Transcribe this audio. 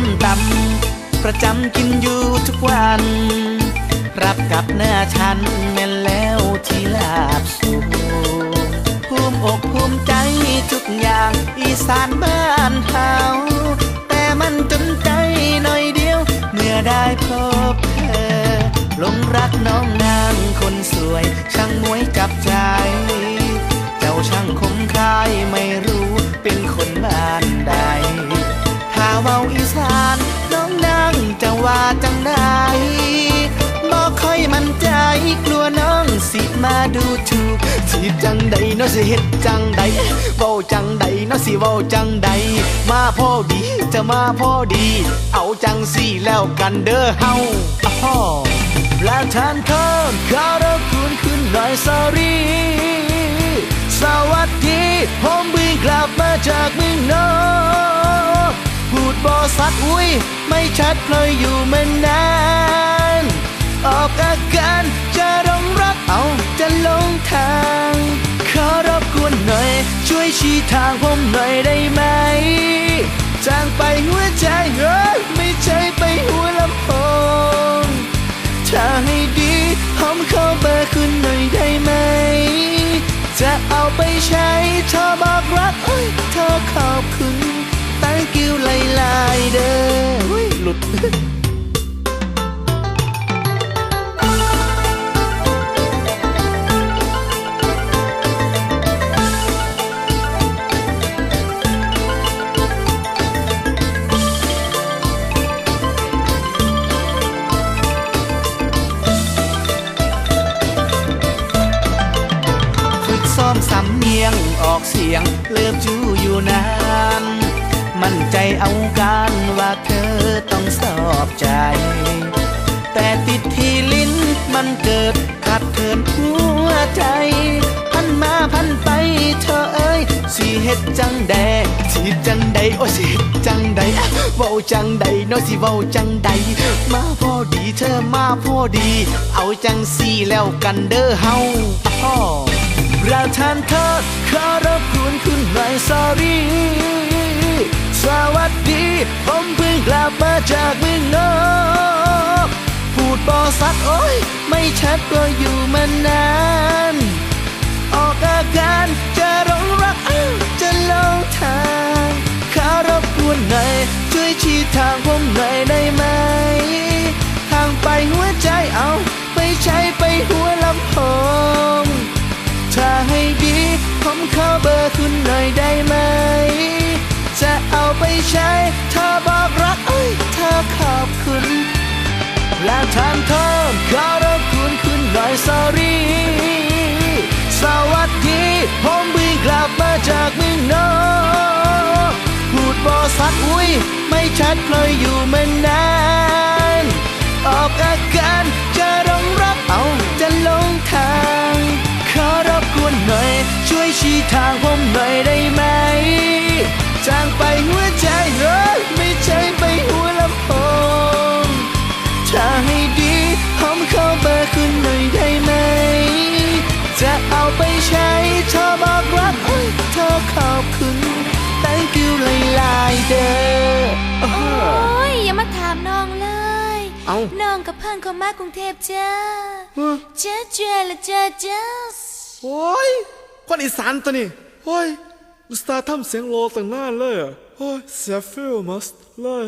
้มตำประจำกินอยู่ทุกวัน รับกับหน้าฉันแม่นแล้วที่ลาบสูงภูมิอกภูมิใจทุกอย่างอีสานบ้านเฮาแต่มันจนใจหน่อยเดียว เมื่อได้พบเธอหลงรักน้องนางคนสวย ช่างมวยจับใจ ว่าจังใดบอกค่อยมั่นใจกลัวน้องสิมาดูถูกสิจังใดน้อสิเฮ็ดจังใดเว้าจังใดน้อสิเว้าจังใดมาพอดีจะมาพอดี เอาจังสีแล้วกันเด้อเฮาอ้อและทานข้าขอรบคุณคุณหน่อยสอรี่สวัสดี ผมเพิ่งกลับมาจากเมืองนอก ดบอสัตว์อุ้ย ไม่ชัดเพลยอยู่มานาน ออกอาการจะร้องรักเอาจะลงทาง ขอรบกวนหน่อย ช่วยชี้ทางผมหน่อยได้ไหม จางไปหัวใจเอ้ยไม่ใช่ไปหัวลำโพงถ้าให้ดีผมขอเบอร์คุณหน่อยได้ไหม จะเอาไปใช้เธอบอกรักเอ้ยเธอขอบคุณ ลายเด้อหลุดฝึกซ้อมสำเนียงออกเสียงเลิบจูอยู่นาน มั่นใจเอาการว่าเธอต้องสอบใจ แต่ติดที่ลิ้นมันเกิดขัดเทินหัวใจ พันมาพันไปเธอเอ้ยสิเฮ็ดจังแดสิจังใดโอ้สิเฮ็ดจังใดเว้าจังใดน้อยสิเว้าจังใด มาพอดีเธอมาพอดี เอาจังสีแล้วกันเด้อเฮาอ้อเราทานโทษขอรบกวนคุณหน่อยสอรี่ สวัสดี ผมเพิ่งกลับมาจากเมืองนอกพูดบอสักโอ้ย ไม่ชัดก็อยู่มานาน ออกอาการจะร้องรักอ้าจะลงทางขอรบกวนหน่อยช่วยชี้ทางผมหน่อยได้ไหม ทางไปหัวใจเอาไปใช้ไปหัวลำโพงถ้าให้ดี ผมขอเบอร์คุณหน่อยได้ ใช้ เธอบอกรักเอ้ยเธอขอบคุณ แล้วทางโทษขอรบคุณคุณหน่อยสอรี่สวัสดี ผมบินกลับมาจากเมืองนอกพูดบอสัตอุ้ย ไม่ชัดเพลยอยู่มานาน อเบอร์คุณหน่อยได้ไหม จะเอาไปใช้เธอบอกรักเอ้ยเธอขอบคุณ thank you หลายๆเด้อโอ้ยอย่ามาถามน้องเลยเอ้าน้องกับเพื่อนเขามากรุงเทพจ้าเฮ้ยเจ้าเจ้าละเจ้าเจ้าโอ้ยคนอีสานตัวนี่โอ้ยอุตส่าห์ทำเสียงโลตั้งนานเลยอะโอ้ยเสียฟิลมัสเลย